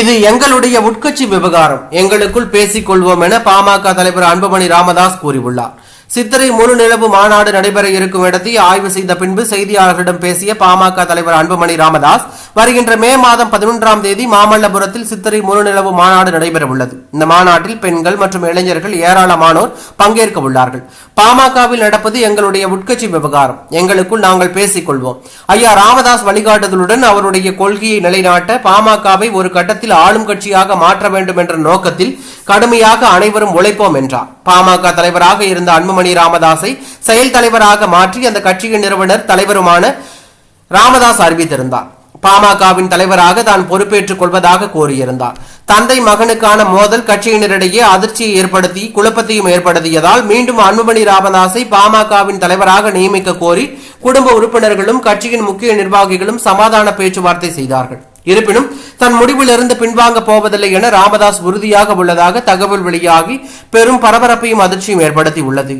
இது எங்களுடைய உட்கட்சி விவகாரம். எங்களுக்குள் பேசிக் கொள்வோம் என பாமக தலைவர் அன்புமணி ராமதாஸ் கூறியுள்ளார். சித்திரை முழு நிலவு மாநாடு நடைபெற இருக்கும் இடத்தை ஆய்வு செய்த பின்பு செய்தியாளர்களிடம் பேசிய பாமக தலைவர் அன்புமணி ராமதாஸ் வருகின்ற மே மாதம் பதினொன்றாம் தேதி மாமல்லபுரத்தில் சித்திரை முழு நிலவு மாநாடு நடைபெற உள்ளது இந்த மாநாட்டில் பெண்கள் மற்றும் இளைஞர்கள் ஏராளமானோர் பங்கேற்க உள்ளார்கள். பாமகவில் நடப்பது எங்களுடைய உட்கட்சி விவகாரம். எங்களுக்குள் நாங்கள் பேசிக் கொள்வோம் ஐயா ராமதாஸ் வழிகாட்டுதலுடன் அவருடைய கொள்கையை நிலைநாட்ட பாமகவை ஒரு கட்டத்தில் ஆளும் கட்சியாக மாற்ற வேண்டும் என்ற நோக்கத்தில் கடுமையாக அனைவரும் உழைப்போம் என்றார். பாமக தலைவராக இருந்த அன்புமணி ராமதாஸை செயல் தலைவராக மாற்றி அந்த கட்சியின் நிறுவனர் தலைவருமான ராமதாஸ் அறிவித்திருந்தார். பாமகவின் தலைவராக தான் பொறுப்பேற்றுக் கொள்வதாக கூறியிருந்தார். தந்தை மகனுக்கான மோதல் கட்சியினரிடையே அதிர்ச்சியை ஏற்படுத்தி குழப்பத்தையும் ஏற்படுத்தியதால் மீண்டும் அன்புமணி ராமதாஸை பாமகவின் தலைவராக நியமிக்க கோரி குடும்ப உறுப்பினர்களும் கட்சியின் முக்கிய நிர்வாகிகளும் சமாதான பேச்சுவார்த்தை செய்தார்கள். இருப்பினும் தன் முடிவிலிருந்து பின்வாங்க போவதில்லை என ராமதாஸ் உறுதியாக உள்ளதாக தகவல் வெளியாகி பெரும் பரபரப்பையும் அதிர்ச்சியும் ஏற்படுத்தி உள்ளது.